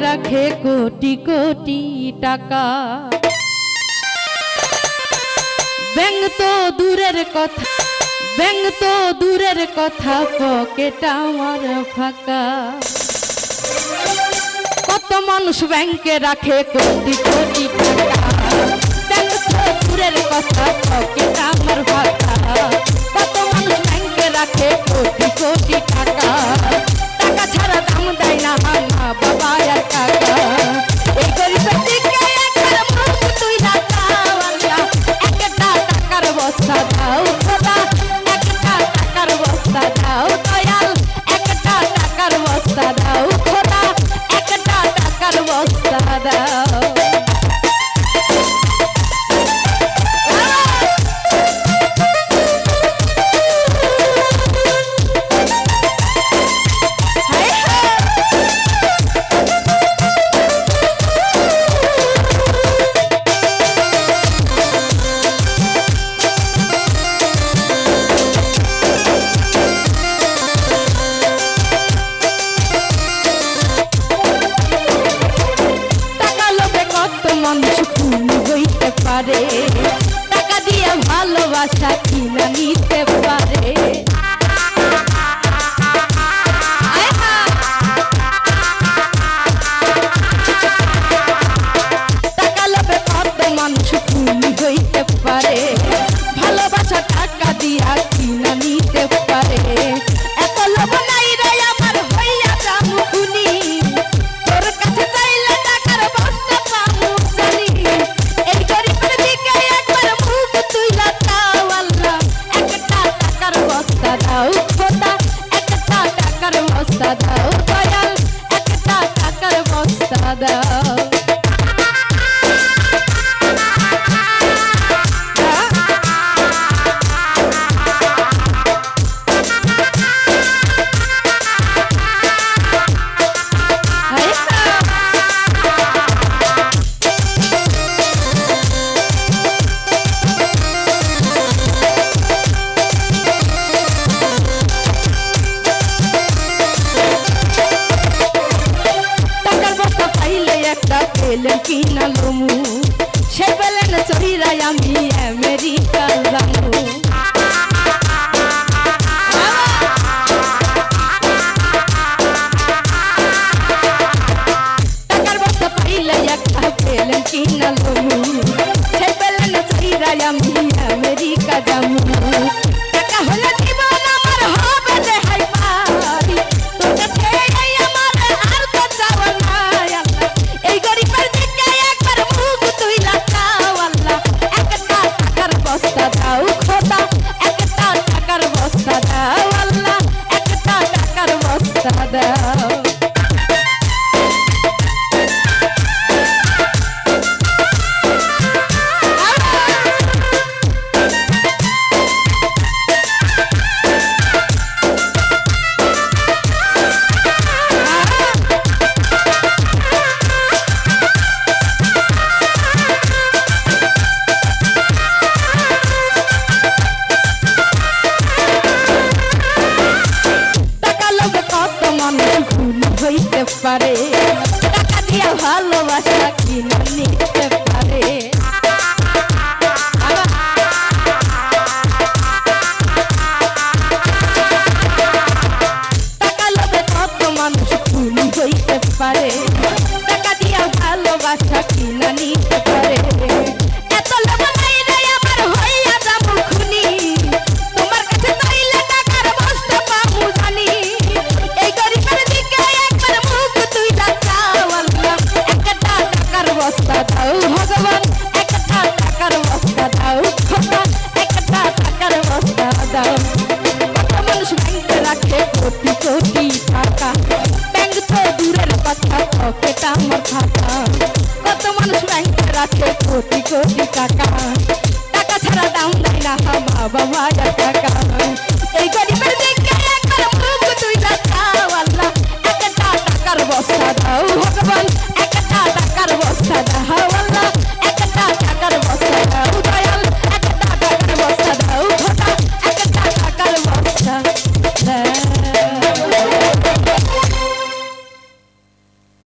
রাখে কোটি কোটি টাকা। ব্যাংক তো দূরের কথা, ব্যাংক তো দূরের কথা, পকেট আমার ফাঁকা। কত মানুষ ব্যাংকে রাখে কোটি কোটি টাকা। ব্যাংক তো দূরের কথা, পকেট আমার ফাঁকা। কত মানুষ ব্যাংকে রাখে কোটি কোটি টাকা রাস্তা দাও মানুষ হইতে পারে। টাকা দিয়ে ভালোবাসা কিনা নিতে পারে। টাকা লোভে হইতে পারে। ভালোবাসা টাকা দিয়া কিনা নিতে পারে। sada Valentina Lomu. Take Valentine's Day, I am. পারে টাকা দিয়ে ভালোবাসা কিনে নিতে পারে টাকা লোভে কত মানুষ খুন হইতে পারে?